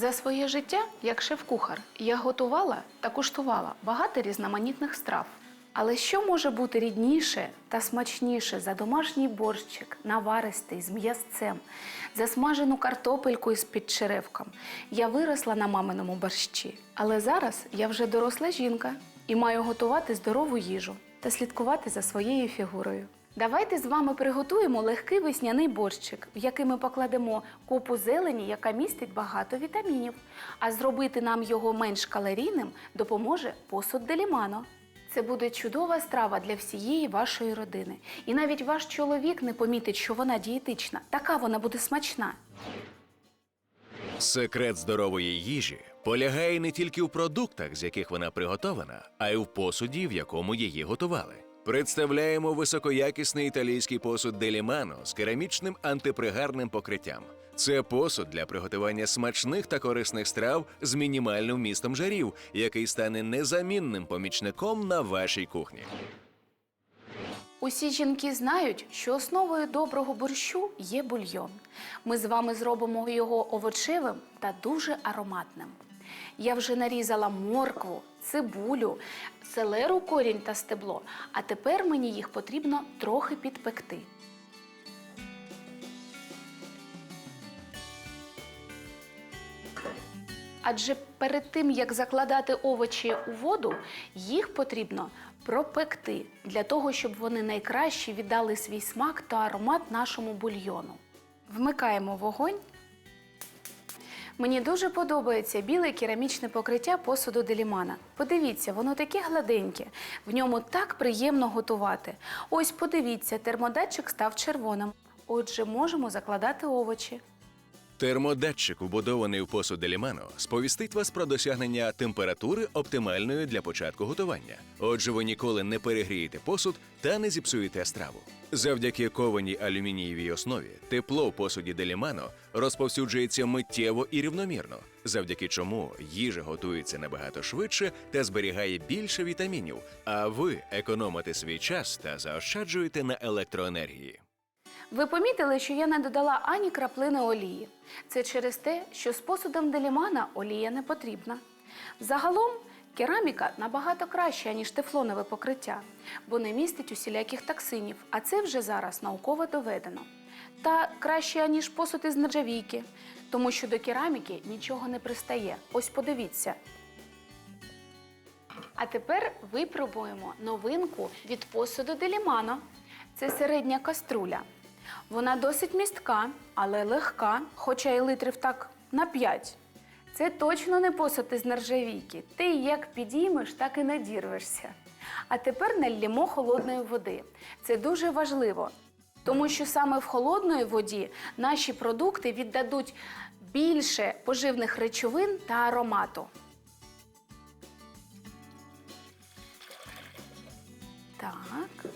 За своє життя, як шеф-кухар, я готувала та куштувала багато різноманітних страв. Але що може бути рідніше та смачніше за домашній борщик, наваристий з м'ясцем, за смажену картопельку із підчеревком? Я виросла на маминому борщі, але зараз я вже доросла жінка і маю готувати здорову їжу та слідкувати за своєю фігурою. Давайте з вами приготуємо легкий весняний борщик, в який ми покладемо купу зелені, яка містить багато вітамінів. А зробити нам його менш калорійним допоможе посуд делімано. Це буде чудова страва для всієї вашої родини. І навіть ваш чоловік не помітить, що вона дієтична. Така вона буде смачна. Секрет здорової їжі полягає не тільки в продуктах, з яких вона приготована, а й в посуді, в якому її готували. Представляємо високоякісний італійський посуд Делімано з керамічним антипригарним покриттям. Це посуд для приготування смачних та корисних страв з мінімальним вмістом жарів, який стане незамінним помічником на вашій кухні. Усі жінки знають, що основою доброго борщу є бульйон. Ми з вами зробимо його овочевим та дуже ароматним. Я вже нарізала моркву, цибулю, селеру, корінь та стебло, а тепер мені їх потрібно трохи підпекти. Адже перед тим, як закладати овочі у воду, їх потрібно пропекти для того, щоб вони найкраще віддали свій смак та аромат нашому бульйону. Вмикаємо вогонь. Мені дуже подобається біле керамічне покриття посуду Делімана. Подивіться, воно таке гладеньке. В ньому так приємно готувати. Ось подивіться, термодатчик став червоним. Отже, можемо закладати овочі. Термодатчик, вбудований в посуд Делімано, сповістить вас про досягнення температури оптимальної для початку готування. Отже, ви ніколи не перегрієте посуд та не зіпсуєте страву. Завдяки кованій алюмінієвій основі тепло в посуді Делімано розповсюджується миттєво і рівномірно, завдяки чому їжа готується набагато швидше та зберігає більше вітамінів, а ви економите свій час та заощаджуєте на електроенергії. Ви помітили, що я не додала ані краплини олії. Це через те, що з посудом делімана олія не потрібна. Загалом кераміка набагато краща, ніж тефлонове покриття, бо не містить усіляких токсинів, а це вже зараз науково доведено. Та краще, ніж посуд із нержавійки, тому що до кераміки нічого не пристає. Ось подивіться. А тепер випробуємо новинку від посуду Делімано. Це середня каструля. Вона досить містка, але легка, хоча й литрів так на 5. Це точно не посуд із нержавійки. Ти як підіймеш, так і надірвешся. А тепер налємо холодної води. Це дуже важливо, тому що саме в холодної воді наші продукти віддадуть більше поживних речовин та аромату. Так.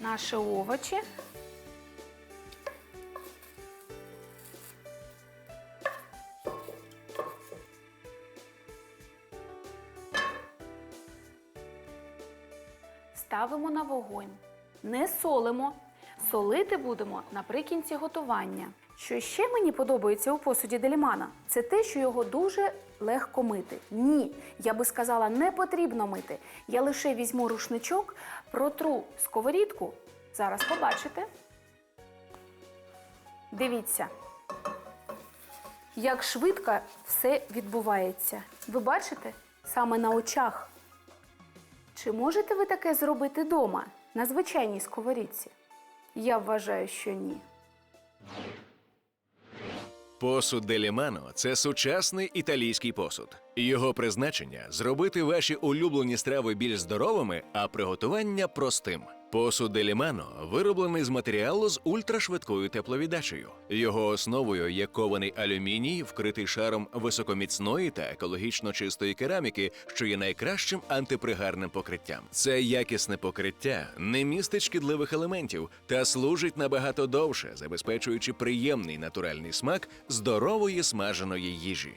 Наші овочі. Ставимо на вогонь. Не солимо. Солити будемо наприкінці готування. Що ще мені подобається у посуді делімана, це те, що його дуже легко мити. Ні, я би сказала, не потрібно мити. Я лише візьму рушничок, протру сковорідку. Зараз побачите. Дивіться, як швидко все відбувається. Ви бачите? Саме на очах. Чи можете ви таке зробити вдома на звичайній сковорідці? Я вважаю, що ні. Посуд Делімано це сучасний італійський посуд. Його призначення зробити ваші улюблені страви більш здоровими, а приготування простим. Посуд Делімано вироблений з матеріалу з ультрашвидкою тепловіддачею. Його основою є кований алюміній, вкритий шаром високоміцної та екологічно чистої кераміки, що є найкращим антипригарним покриттям. Це якісне покриття не містить шкідливих елементів та служить набагато довше, забезпечуючи приємний натуральний смак здорової смаженої їжі.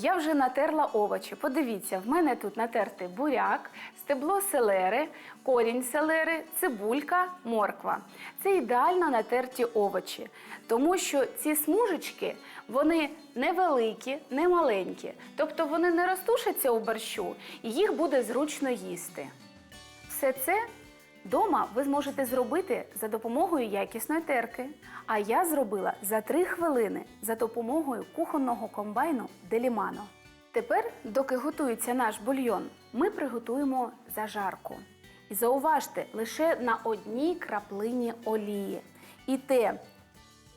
Я вже натерла овочі. Подивіться, в мене тут натертий буряк, стебло селери, корінь селери, цибулька, морква. Це ідеально натерті овочі, тому що ці смужечки вони невеликі, не маленькі. Тобто вони не розтушаться у борщу, і їх буде зручно їсти. Все це Дома ви зможете зробити за допомогою якісної терки. А я зробила за 3 хвилини за допомогою кухонного комбайну Делімано. Тепер, доки готується наш бульйон, ми приготуємо зажарку. І зауважте лише на одній краплині олії. І те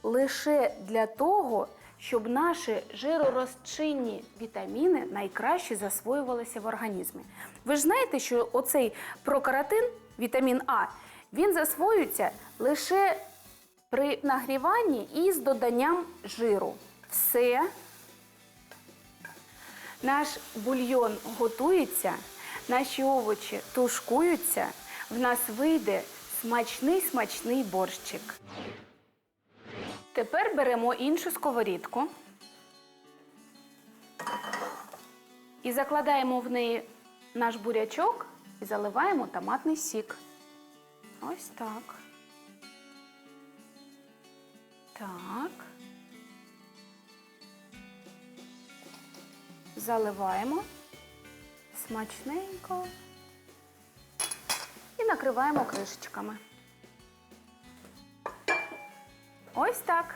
лише для того, щоб наші жиророзчинні вітаміни найкраще засвоювалися в організмі. Ви ж знаєте, що оцей прокаратин, вітамін А, він засвоюється лише при нагріванні і з доданням жиру. Все. Наш бульйон готується, наші овочі тушкуються, в нас вийде смачний смачний борщик. Тепер беремо іншу сковорідку і закладаємо в неї наш бурячок і заливаємо томатний сік. Ось так. Так. Заливаємо смачненько і накриваємо кришечками. Ось так.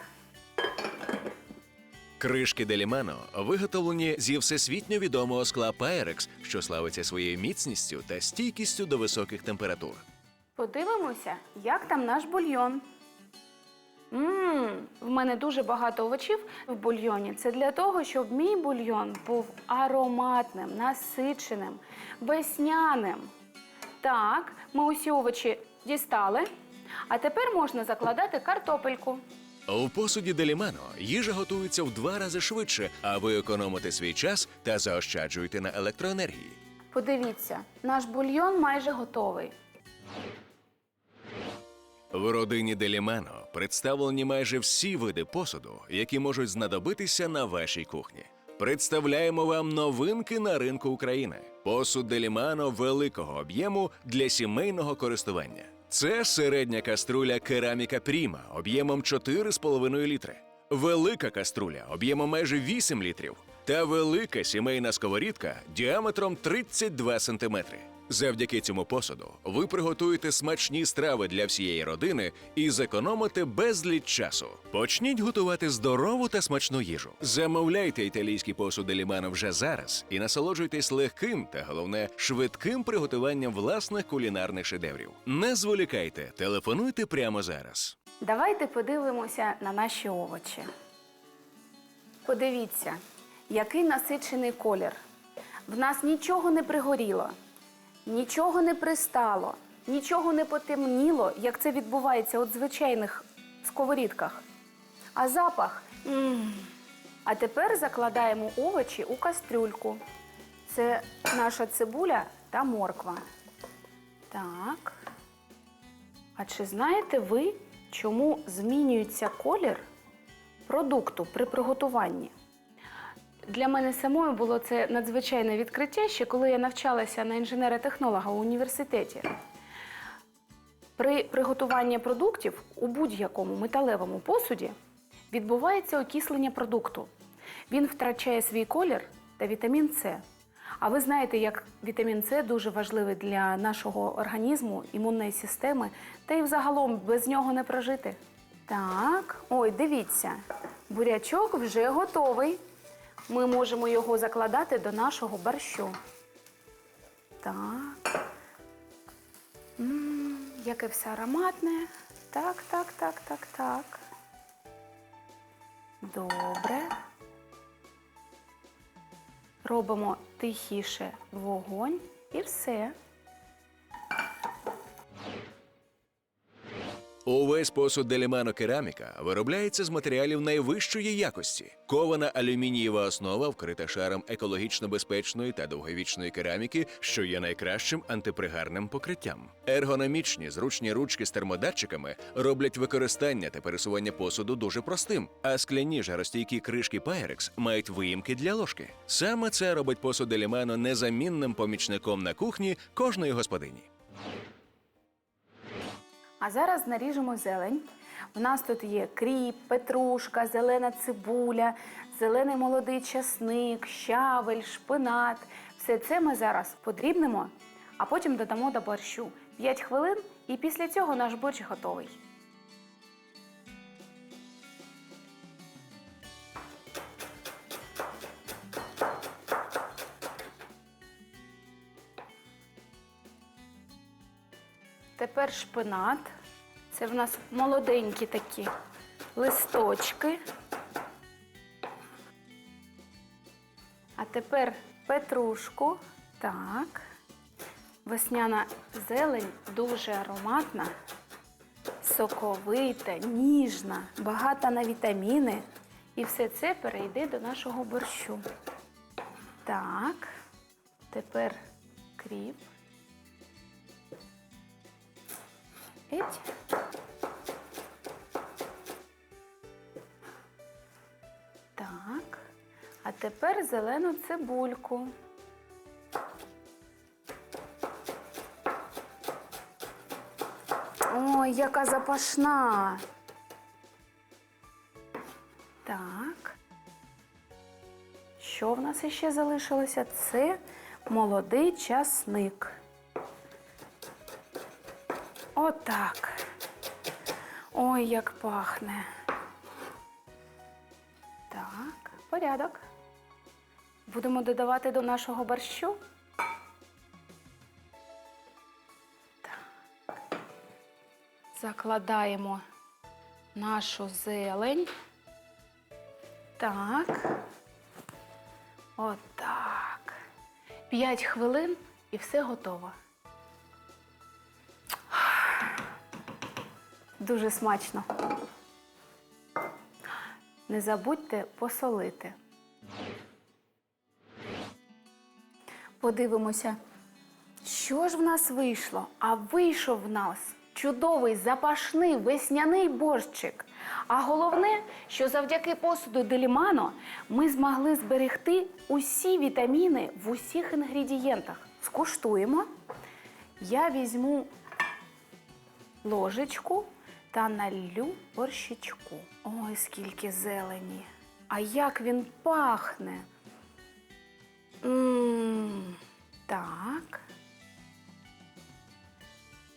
Кришки Делімано виготовлені зі всесвітньо відомого скла Pyrex, що славиться своєю міцністю та стійкістю до високих температур. Подивимося, як там наш бульйон. Мм, в мене дуже багато овочів в бульйоні. Це для того, щоб мій бульйон був ароматним, насиченим, весняним. Так, ми усі овочі дістали. А тепер можна закладати картопельку. У посуді Делімано їжа готується в два рази швидше, а ви економите свій час та заощаджуєте на електроенергії. Подивіться, наш бульйон майже готовий. В родині Делімано представлені майже всі види посуду, які можуть знадобитися на вашій кухні. Представляємо вам новинки на ринку України. Посуд Делімано великого об'єму для сімейного користування. Це середня каструля кераміка Пріма об'ємом 4,5 літри, велика каструля об'ємом майже 8 літрів та велика сімейна сковорідка діаметром 32 сантиметри. Завдяки цьому посуду ви приготуєте смачні страви для всієї родини і зекономите безліч часу. Почніть готувати здорову та смачну їжу. Замовляйте італійський посуд Елімано вже зараз і насолоджуйтесь легким та головне швидким приготуванням власних кулінарних шедеврів. Не зволікайте, телефонуйте прямо зараз. Давайте подивимося на наші овочі. Подивіться, який насичений колір. В нас нічого не пригоріло, нічого не пристало, нічого не потемніло, як це відбувається у звичайних сковорідках. А запах. м А тепер закладаємо овочі у кастрюльку. Це наша цибуля та морква. Так. А чи знаєте ви, чому змінюється колір продукту при приготуванні? Для мене самою було це надзвичайне відкриття ще коли я навчалася на інженера-технолога у університеті. При приготуванні продуктів у будь-якому металевому посуді відбувається окислення продукту. Він втрачає свій колір та вітамін С. А ви знаєте, як вітамін С дуже важливий для нашого організму, імунної системи, та й взагалом без нього не прожити. Так, ой, дивіться, бурячок вже готовий. Ми можемо його закладати до нашого борщу. Так. М, яке все ароматне. Так, так, так, так, так. Добре. Робимо тихіше вогонь і все. Увесь посуд Делімано Кераміка виробляється з матеріалів найвищої якості. Кована алюмінієва основа вкрита шаром екологічно безпечної та довговічної кераміки, що є найкращим антипригарним покриттям. Ергономічні зручні ручки з термодатчиками роблять використання та пересування посуду дуже простим, а скляні жаростійкі кришки Pyrex мають виїмки для ложки. Саме це робить посуд Делімано незамінним помічником на кухні кожної господині. А зараз наріжемо зелень. У нас тут є кріп, петрушка, зелена цибуля, зелений молодий часник, щавель, шпинат. Все це ми зараз подрібнемо, а потім додамо до борщу. 5 хвилин, і після цього наш борщ готовий. Тепер шпинат. Це в нас молоденькі такі листочки. А тепер петрушку. Так. Весняна зелень дуже ароматна, соковита, ніжна, багата на вітаміни. І все це перейде до нашого борщу. Так. Тепер кріп. Еть. Так. А тепер зелену цибульку. Ой, яка запашна. Так. Що в нас іще залишилося? Це молодий часник. Отак. Ой, як пахне. Так, порядок. Будемо додавати до нашого борщу. Так. Закладаємо нашу зелень. Так. Отак. П'ять хвилин і все готово. Дуже смачно. Не забудьте посолити. Подивимося, що ж в нас вийшло? А вийшов в нас чудовий запашний весняний борщик. А головне, що завдяки посуду Делімано ми змогли зберегти усі вітаміни в усіх інгредієнтах. Скуштуємо. Я візьму ложечку та налью борщичку. Ой, скільки зелені! А як він пахне! М, Так.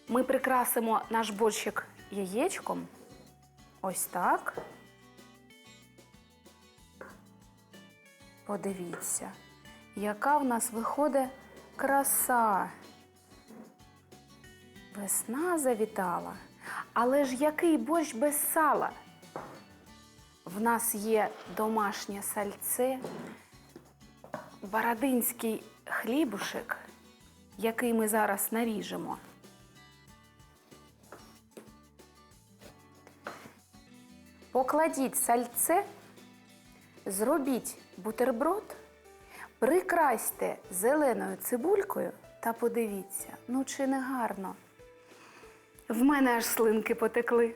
Ми прикрасимо наш борщик яєчком. Ось так. Подивіться, яка в нас виходить краса. Весна завітала. Але ж який борщ без сала? В нас є домашнє сальце, барадинський хлібушек, який ми зараз наріжемо. Покладіть сальце, зробіть бутерброд, прикрасьте зеленою цибулькою та подивіться, ну чи не гарно. В мене аж слинки потекли.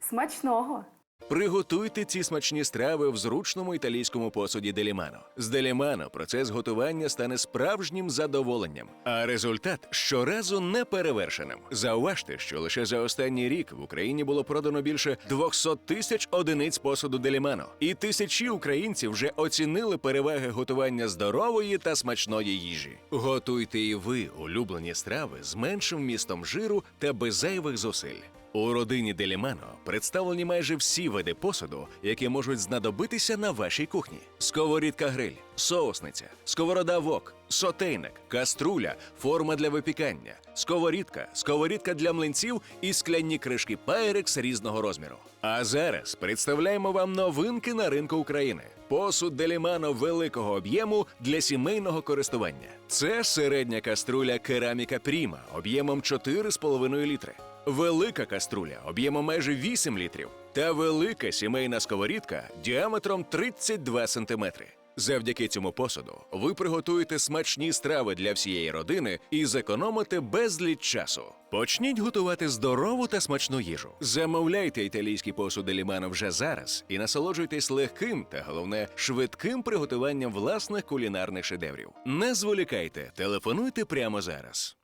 Смачного! Приготуйте ці смачні страви в зручному італійському посуді Делімано. З Делімано процес готування стане справжнім задоволенням, а результат щоразу неперевершеним. Зауважте, що лише за останній рік в Україні було продано більше 200 тисяч одиниць посуду Делімано, і тисячі українців вже оцінили переваги готування здорової та смачної їжі. Готуйте і ви улюблені страви з меншим вмістом жиру та без зайвих зусиль. У родині Делімано представлені майже всі види посуду, які можуть знадобитися на вашій кухні: сковорідка гриль, соусниця, сковорода вок, сотейник, каструля, форма для випікання, сковорідка, сковорідка для млинців і скляні кришки Pyrex різного розміру. А зараз представляємо вам новинки на ринку України. Посуд Делімано великого об'єму для сімейного користування. Це середня каструля кераміка Пріма об'ємом 4,5 літри. Велика каструля об'ємом майже 8 літрів та велика сімейна сковорідка діаметром 32 сантиметри. Завдяки цьому посуду ви приготуєте смачні страви для всієї родини і зекономите безліч часу. Почніть готувати здорову та смачну їжу. Замовляйте італійський посуд Делімано вже зараз і насолоджуйтесь легким та головне швидким приготуванням власних кулінарних шедеврів. Не зволікайте, телефонуйте прямо зараз.